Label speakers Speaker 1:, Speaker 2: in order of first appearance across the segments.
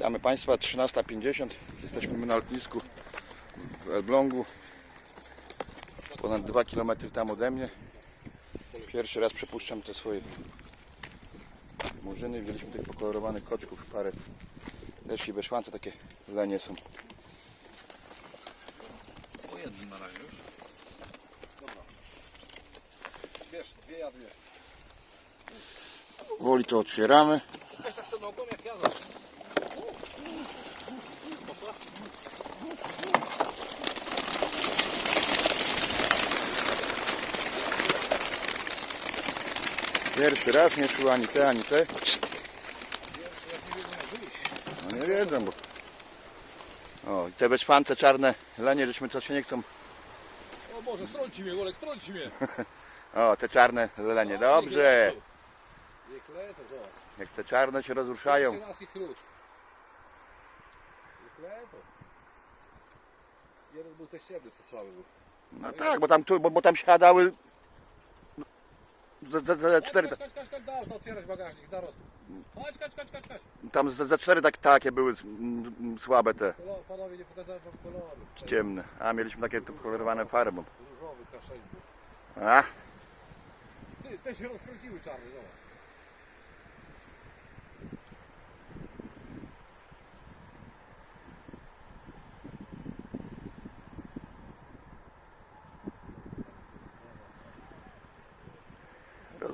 Speaker 1: Witamy Państwa, 13.50. Jesteśmy na lotnisku w Elblągu. Ponad 2 km tam ode mnie. Pierwszy raz przepuszczam te swoje murzyny. Wzięliśmy tych pokolorowanych koczków, parę też i beszłance, takie lenie są.
Speaker 2: O jednym na razie już. Dobra. Bierz, dwie ja dwie.
Speaker 1: Woli to otwieramy.
Speaker 2: Weź tak sobie nogą jak ja zawsze.
Speaker 1: Pierwszy raz nie czuł ani te, ani te. No nie wiedzą, bo... O, i te beszwance czarne lenie, żeśmy co się nie chcą.
Speaker 2: O Boże, strąci mnie, Olek, strąci mnie.
Speaker 1: O, te czarne lenie, dobrze.
Speaker 2: Niech lecą, zobacz.
Speaker 1: Jak te czarne się rozruszają.
Speaker 2: Raz rusz. Niech lecą. Jeden był też ciemny, co słaby był.
Speaker 1: No tak, bo tam, tu, bo, bo tam siadały za, za, za cztery,
Speaker 2: Chodź, chodź, chodź, chodź, do auta, otwierać bagażnik, Daros. Chodź, chodź, chodź, chodź, chodź.
Speaker 1: tam za, za cztery tak, takie były mm, mm, słabe te,
Speaker 2: Kolor, panowie, nie pokazałem wam koloru.
Speaker 1: ciemne. A mieliśmy takie tu kolorowane farbą.
Speaker 2: Różowy, kaszeń.
Speaker 1: A,
Speaker 2: Ty, te się rozkręciły czarne, zobacz.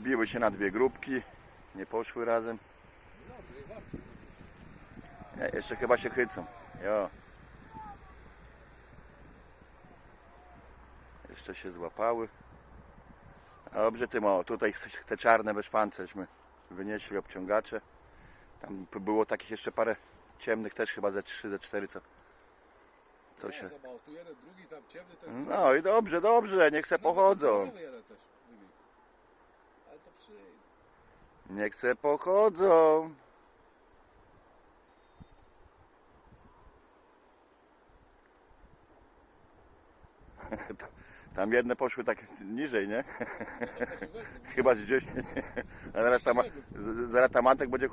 Speaker 1: Rozbiły się na dwie grupki, nie poszły razem. Nie, jeszcze chyba się chycą. Jo. Jeszcze się złapały. Dobrze tym o, tutaj te czarne bezpancerśmy wynieśli obciągacze. Tam było takich jeszcze parę ciemnych też chyba ze 3, ze 4 co, co się... No i dobrze, dobrze, niech se pochodzą.
Speaker 2: Różowy jeden też wybiegł. Ale to przyjdzie.
Speaker 1: Niech se pochodzą. Tam- jedne poszły tak niżej, nie? Chyba z 10. A zaraz tam, zaraz tam Antek będzie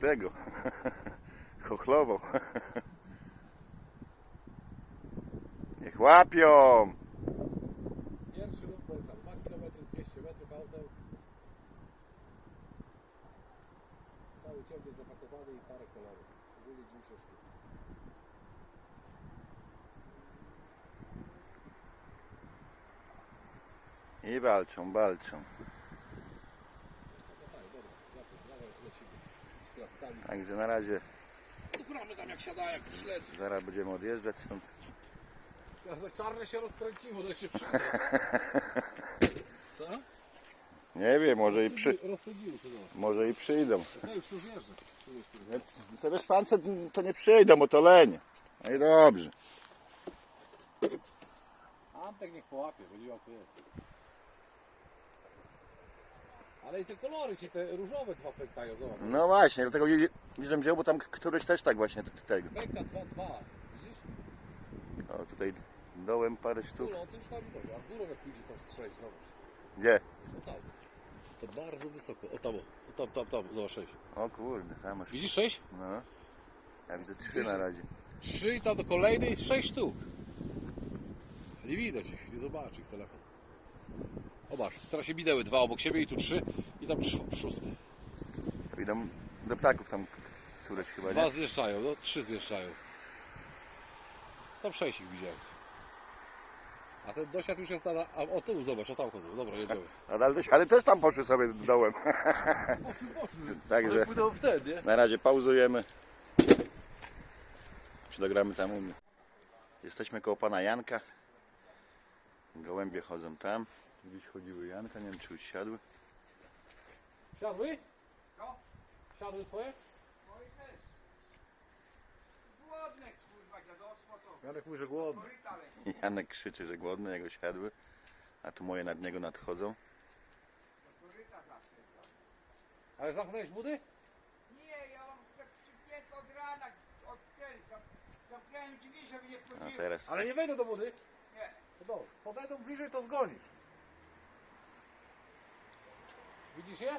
Speaker 1: tego chochlował. Niech łapią.
Speaker 2: Pierwszy ruch Polka, 2 km 200 metrów autem. Cały i parę kolorów. Ogólnie 90 sztuk.
Speaker 1: I walczą, walczą.
Speaker 2: No tak.
Speaker 1: Także na razie
Speaker 2: Ugramy tam jak siadają, jak śledzy.
Speaker 1: zaraz będziemy odjeżdżać stąd.
Speaker 2: Czarne się rozkręciło, to jeszcze przyjdzie. Co?
Speaker 1: Nie wiem, może i, przy,
Speaker 2: no.
Speaker 1: może i przyjdą.
Speaker 2: No.
Speaker 1: Te bezpance to nie przyjdą, bo to lenie. No i dobrze.
Speaker 2: Antek niech połapie, bo to jest. Ale i te kolory ci, te różowe dwa pękają, zobacz.
Speaker 1: No właśnie, dlatego że wziął, bo tam któryś też tak właśnie tego.
Speaker 2: Pęka dwa, dwa. Widzisz?
Speaker 1: O, tutaj dołem parę sztuk.
Speaker 2: Górą, to już tam dobrze, a górą jak pójdzie tam strzeć, zobacz.
Speaker 1: Gdzie?
Speaker 2: O tam. To bardzo wysoko. O tam, o tam, tam, tam, zobacz sześć.
Speaker 1: O kurde, tam masz.
Speaker 2: Widzisz sześć?
Speaker 1: No. Ja widzę trzy na razie.
Speaker 2: Trzy i tam do kolejnej sześć sztuk. Nie widać ich, nie zobaczy ich telefon. Zobacz, teraz się minęły dwa obok siebie i tu trzy i tam szósty.
Speaker 1: To idą do ptaków tam k- któryś chyba,
Speaker 2: Dwa
Speaker 1: nie?
Speaker 2: zjeżdżają, no trzy zjeżdżają. Tam sześć ich widziałem. A ten dosiad już jest na... A, o tu zobacz, o tam chodzą. Dobra, jedziemy.
Speaker 1: Ale też, ale też tam poszły sobie dołem. Także
Speaker 2: Ale płynął wtedy, nie?
Speaker 1: na razie pauzujemy. Czy dogramy tam u mnie. Jesteśmy koło pana Janka. Gołębie chodzą tam. Gdzieś chodziły Janka, nie wiem czy już siadły.
Speaker 2: Siadły? No. Siadły twoje?
Speaker 3: To
Speaker 2: Janek mówi, że głodny.
Speaker 1: Janek krzyczy, że głodny, jego siadły. A tu moje nad niego nadchodzą.
Speaker 2: Ale zamknąłeś budy?
Speaker 3: Nie, ja mam tak przypięte od rana, od ten, zam- zamknąłem drzwi, żeby nie
Speaker 1: A
Speaker 3: wchodziły.
Speaker 1: teraz
Speaker 2: Ale nie wejdą do budy.
Speaker 3: Nie,
Speaker 2: To dobrze. Podejdą bliżej, to zgonisz. Widzisz je?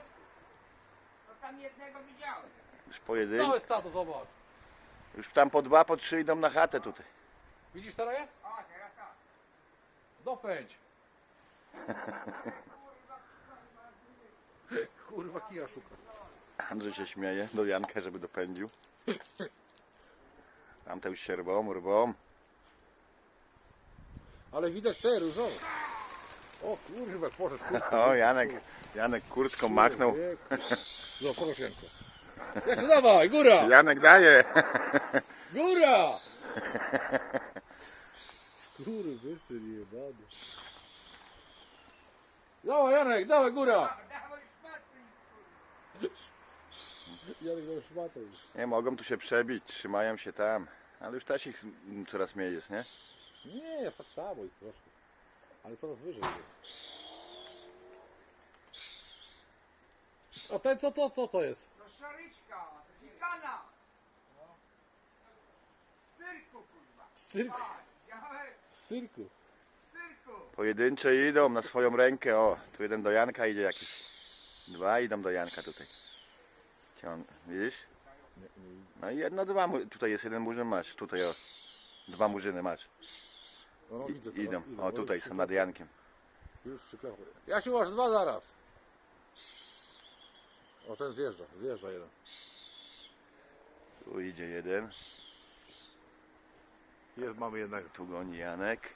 Speaker 3: to tam jednego widziałem.
Speaker 1: już pojedyń.
Speaker 2: Całe stado, zobacz.
Speaker 1: Już tam po dwa, po trzy idą na chatę tutaj.
Speaker 2: Widzisz taraję?
Speaker 3: A, teraz tak.
Speaker 2: Dopędź. Kurwa kija szuka.
Speaker 1: Andrzej się śmieje do Janka, żeby dopędził. Tamte już się rwą, rwą.
Speaker 2: Ale widać te różowe. O kurwa, poszedł kurwa.
Speaker 1: O, Janek, Janek kurtką machnął.
Speaker 2: No, Poroszenko. Jeszcze dawaj, góra!
Speaker 1: Janek daje.
Speaker 2: Góra! Skurwy syn jebany. Dawaj Janek, dawaj góra! Janek dał szmatę już.
Speaker 1: Nie mogą tu się przebić, trzymają się tam. Ale już też ich coraz mniej jest, nie?
Speaker 2: Nie, jest tak samo ich troszkę. Ale coraz wyżej. jest. A ten co to, co to jest?
Speaker 3: To szaryczka, to gigana. Z cyrku, kurwa.
Speaker 2: Z cyrku. Z cyrku.
Speaker 1: Pojedyncze idą na swoją rękę. O, tu jeden do Janka idzie jakiś. Dwa idą do Janka tutaj. Ciąg, widzisz? No i jedno, dwa. mu- Tutaj jest jeden murzyn, masz. Tutaj o. Dwa murzyny masz.
Speaker 2: No, no,
Speaker 1: I,
Speaker 2: widzę teraz,
Speaker 1: idą. O, tutaj są nad Jankiem.
Speaker 2: Już przyklepuje. Ja się masz dwa zaraz. O, ten zjeżdża, zjeżdża jeden.
Speaker 1: Tu idzie jeden.
Speaker 2: Jest, mamy jednego.
Speaker 1: Tu goni Janek.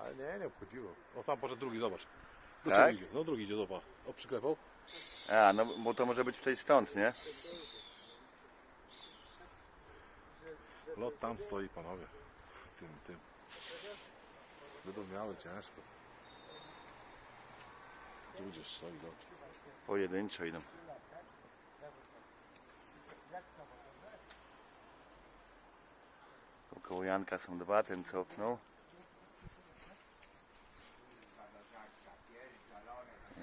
Speaker 2: Ale nie, nie obchodziło. O, tam poszedł drugi, zobacz. Do
Speaker 1: Tak?
Speaker 2: idzie. No drugi idzie, zobacz. O, przyklepał.
Speaker 1: A, no bo to może być tutaj stąd, nie?
Speaker 2: Lot tam stoi, panowie. W tym, tym. Będą miały ciężko. Tu gdzieś stoi lot.
Speaker 1: Pojedynczo idą. Tu Koło Janka są dwa, ten cofnął.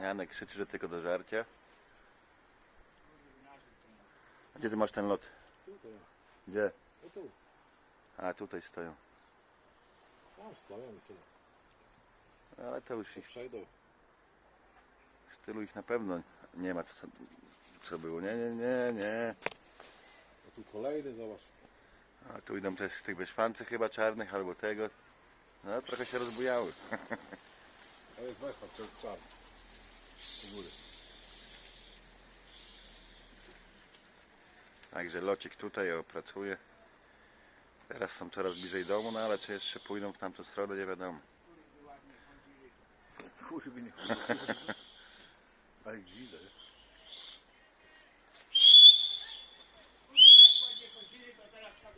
Speaker 1: Janek krzyczy, że tylko do żarcia. A gdzie ty masz ten lot?
Speaker 2: Tutaj,
Speaker 1: Gdzie?
Speaker 2: no tu.
Speaker 1: A, tutaj stoją.
Speaker 2: Tam stoją tyle.
Speaker 1: Ale to już ich,
Speaker 2: Przejdą.
Speaker 1: tylu ich na pewno nie ma, co, co było. Nie, nie, nie, nie.
Speaker 2: Tu kolejny, zobacz.
Speaker 1: A tu idą też z tych bezpancych chyba czarnych albo tego. No trochę się rozbujały.
Speaker 2: To jest jest czarny. U góry.
Speaker 1: Także locik tutaj o, pracuje. Teraz są coraz bliżej domu, no ale czy jeszcze pójdą w tamtą stronę, nie wiadomo.
Speaker 2: Kurwy nie A jak widzę.
Speaker 3: Nie chodzili, to teraz tak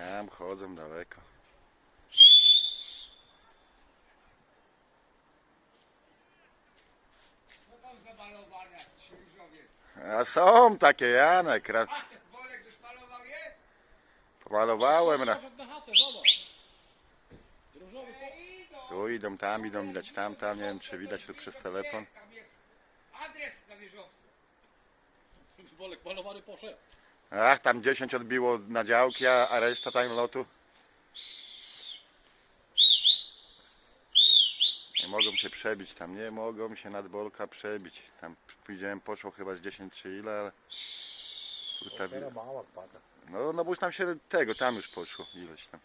Speaker 1: Tam chodzą daleko. A są takie, Janek. Raz
Speaker 3: A, ten Bolek już malował je?
Speaker 1: pomalowałem.
Speaker 2: Na.
Speaker 1: Tu idą, tam idą, widać tam, tam. Nie wiem, czy widać tu przez telefon.
Speaker 3: Tam jest adres na wieżowcu.
Speaker 2: Bolek malowany poszedł.
Speaker 1: Ach, tam 10 odbiło na działki, a a reszta tam lotu. Nie mogą się przebić tam, nie mogą się nad Bolka przebić. Tam widziałem, poszło chyba z 10 czy ile, ale... No, no bo już tam się tego, tam już poszło ileś tam.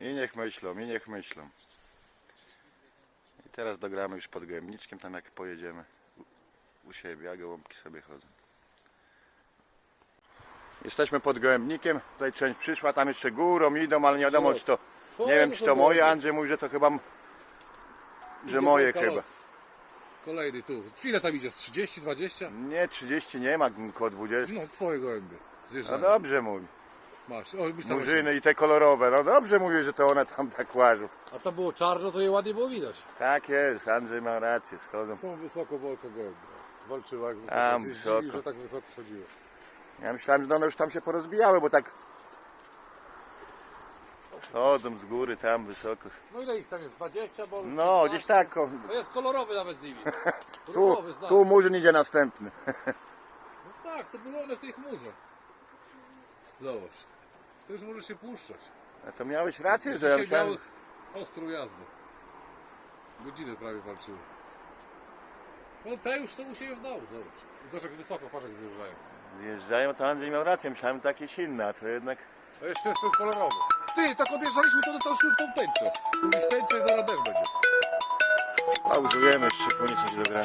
Speaker 1: I niech myślą, i niech myślą. Teraz dogramy już pod Gołębniczkiem, tam jak pojedziemy u, siebie, a gołąbki sobie chodzą. Jesteśmy pod Gołębnikiem, tutaj część przyszła, tam jeszcze górą idą, ale nie wiadomo czy to, nie wiem czy to moje, Andrzej mówi, że to chyba, że moje chyba.
Speaker 2: Kolejny tu. Ile tam idzie? Z 30, 20?
Speaker 1: Nie, 30 nie ma, około 20.
Speaker 2: No, twoje gołębie.
Speaker 1: No dobrze mówi.
Speaker 2: Masz. O, tam
Speaker 1: Murzyny i te kolorowe, no dobrze mówi, że to one tam tak łażą.
Speaker 2: A to było czarno, to je ładnie było widać.
Speaker 1: Tak jest, Andrzej ma rację, schodzą.
Speaker 2: Są wysoko wolko gołębie. Walczyła jak wysoko.
Speaker 1: Tam
Speaker 2: Się
Speaker 1: wysoko.
Speaker 2: Że tak wysoko chodziło.
Speaker 1: Ja myślałem, że one już tam się porozbijały, bo tak chodzą z góry tam wysoko.
Speaker 2: No ile ich tam jest? 20? Bo
Speaker 1: No, gdzieś tak. o,
Speaker 2: To jest kolorowy nawet z nimi.
Speaker 1: Tu,
Speaker 2: Różowy
Speaker 1: tu murzyn idzie następny.
Speaker 2: No tak, to były one w tej chmurze. Zobacz. To już możesz się puszczać.
Speaker 1: A to miałeś rację, że ja
Speaker 2: Dzisiaj
Speaker 1: myślałem...
Speaker 2: białych ostrą jazdę. Godzinę prawie walczyły. No te już są u siebie w domu, zobacz. Zobacz jak wysoko, patrz jak zjeżdżają.
Speaker 1: Zjeżdżają, to Andrzej miał rację, myślałem takie silne, a to jednak...
Speaker 2: A jeszcze jest ten kolorowy. Ty, tak odjeżdżaliśmy, to dotarliśmy w tą tęczę. Mówisz tęczę i zaraz deszcz będzie.
Speaker 1: Pauzujemy jeszcze po 10 kg.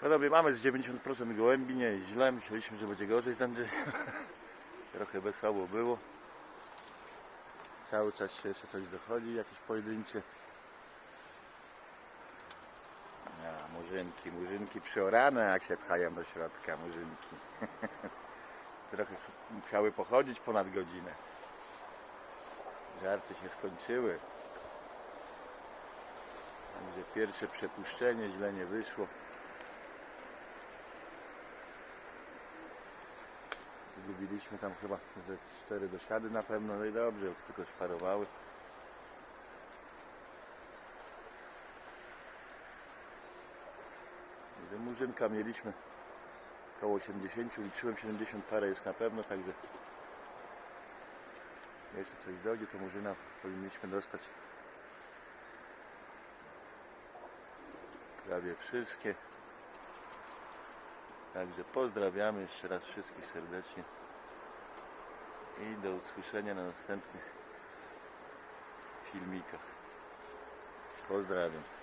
Speaker 1: Panowie, mamy z 90% gołębi, nie jest źle, myśleliśmy, że będzie gorzej z Andrzejem. Trochę wesoło było. Cały czas się jeszcze coś dochodzi, jakieś pojedyncze. A, murzynki, murzynki przeorane, jak się pchają do środka, murzynki. Trochę musiały pochodzić ponad godzinę. Żarty się skończyły. Także pierwsze przepuszczenie źle nie wyszło. Zgubiliśmy tam chyba ze cztery dosiady na pewno, no i dobrze, to tylko do Murzynka mieliśmy około 80, liczyłem 70 parę jest na pewno, także jeszcze coś dojdzie, to Murzyna powinniśmy dostać prawie wszystkie. Także pozdrawiamy jeszcze raz wszystkich serdecznie i do usłyszenia na następnych filmikach. Pozdrawiam.